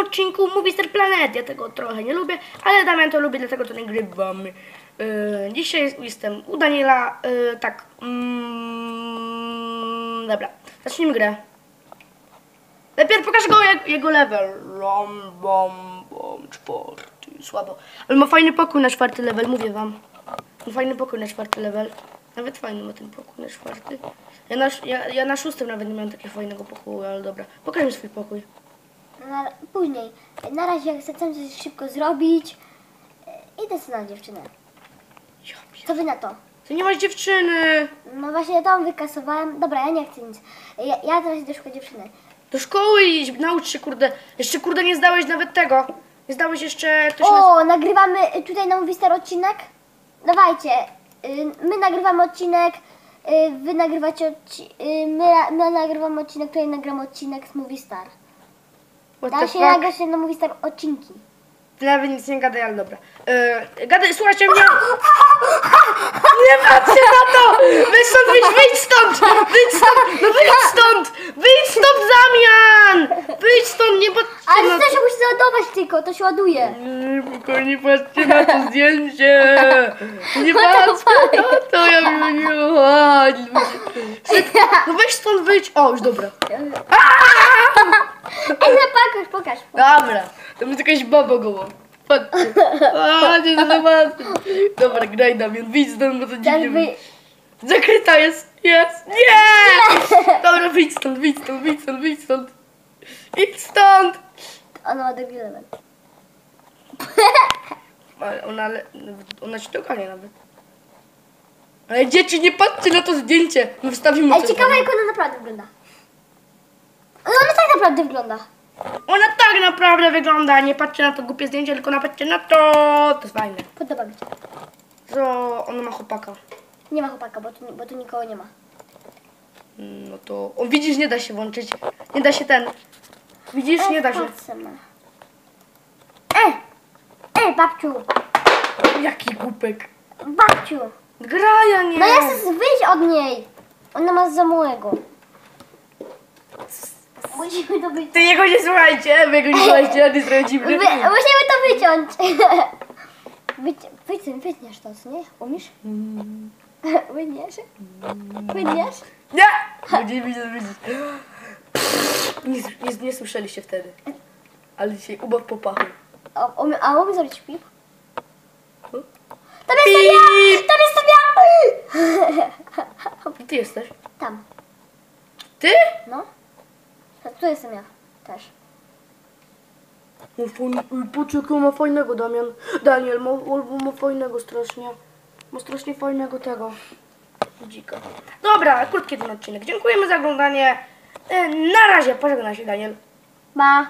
odcinku Movie Star Planet. Ja tego trochę nie lubię, ale Damian to lubi, dlatego to nagrywamy. Yy, dzisiaj jestem u Daniela. Yy, tak. Mm, dobra, zacznijmy grę. Najpierw pokażę go jak, jego level. Rom, bom, bom, czwarty. Słabo. Ale ma fajny pokój na czwarty level, mówię wam. Ma fajny pokój na czwarty level. Nawet fajny ma ten pokój na czwarty. Ja na, ja, ja na szóstym nawet nie miałem takiego fajnego pokoju, ale dobra. Pokaż mi swój pokój. Na, później. Na razie chcę coś szybko zrobić. E, Idę sobie na dziewczynę. Co wy na to? Ty nie masz dziewczyny. No właśnie tam wykasowałem. Dobra, ja nie chcę nic. Ja, ja teraz idę szukać dziewczyny. Do szkoły idź, naucz się, kurde. Jeszcze, kurde, nie zdałeś nawet tego. Nie zdałeś jeszcze... To się O, nagrywamy y, tutaj na Movie Star odcinek? Dawajcie. Y, My nagrywamy odcinek. Wy nagrywacie odcinek. My, my nagrywamy odcinek, tutaj nagram odcinek z Movie Star. What Da the się fuck? nagrać na Movie Star odcinki. Ty nawet nic nie gadaj, ale dobra. Yy, gadaj, słuchajcie mnie. Nie patrzcie na to! Wyjdź stąd, wyjdź, wyjdź stąd! Wyjdź stąd! No wyjdź stąd! Wyjdź stąd, Zamian! Wyjdź stąd, nie patrzcie Ale na to się musi załadować tylko, to się ładuje. Nie, spokojnie, patrzcie na to zdjęcie! Nie patrzcie na to, ja mi nie chodź. No weź stąd, wyjdź. O, już dobra. Ej, no pokaż, pokaż. Dobra, to jest jakaś baba goła. Patrzcie. A, nie, no zobaczcie. Dobra, graj Damian, wyjdź stąd, bo to Teraz dziwnie. wy... Zakryta jest, jest, nie! Dobra, wyjdź stąd, wyjdź stąd, wyjdź stąd, wyjdź stąd. Idź stąd! Ona ma drugi level. Ale ona, ona ci dogania nawet. Ale dzieci, nie patrzcie na to zdjęcie. My wstawimy to ciekawe jak ona naprawdę wygląda. Naprawdę wygląda. Ona tak naprawdę wygląda. Nie patrzcie na to głupie zdjęcie, tylko napatrzcie na to. To jest fajne. Podoba mi się. To ona ma chłopaka. Nie ma chłopaka, bo tu, bo tu nikogo nie ma. Mm, No to... O, widzisz, nie da się włączyć. Nie da się ten... Widzisz, nie da się. Ej! Ej, babciu! Jaki głupek. Babciu! Graja nie. No ja chcę wyjść od niej! Ona ma za małego. Musimy to wyciąć. Ty jego nie słuchajcie, wy jego nie słuchajcie, ja nie Wy, zdradzimy. musimy to wyciąć. Wyci wytniesz to, co nie? Umiesz? Mm. Wytniesz? Wytniesz? Nie! Będzie widzieć, widzieć. Nie, nie, nie słyszeliście wtedy. Ale dzisiaj ubaw po pachu. A, a umiesz zrobić pip? Hmm? Tam jestem ja! Tam jestem ja! Gdzie ty jesteś? Tam, Ty? no. Tu jestem ja też. Poczekaj, ma fajnego Damian. Daniel, ma, ma, fajnego strasznie. Ma strasznie fajnego tego. Dzika. Dobra, krótki ten odcinek. Dziękujemy za oglądanie. E, Na razie, pożegnaj się Daniel. Ma.